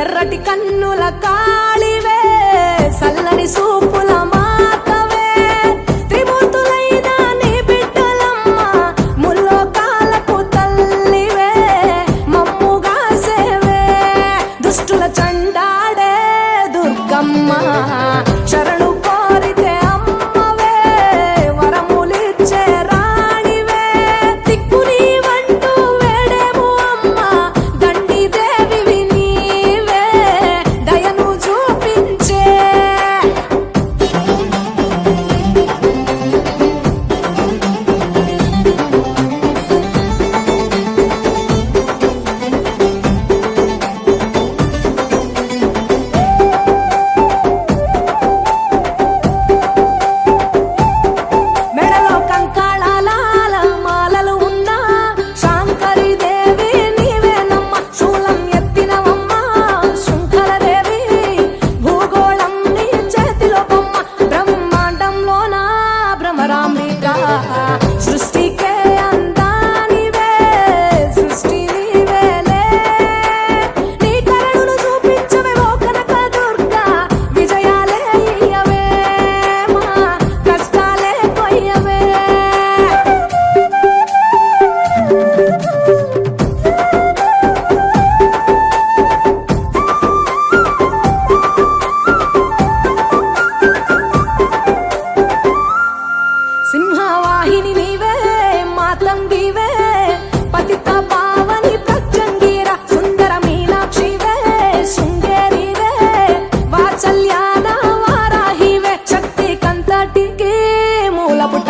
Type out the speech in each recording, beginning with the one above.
ఎర్రటి కన్నుల కాళివే సల్లని సూపు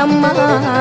அம்மா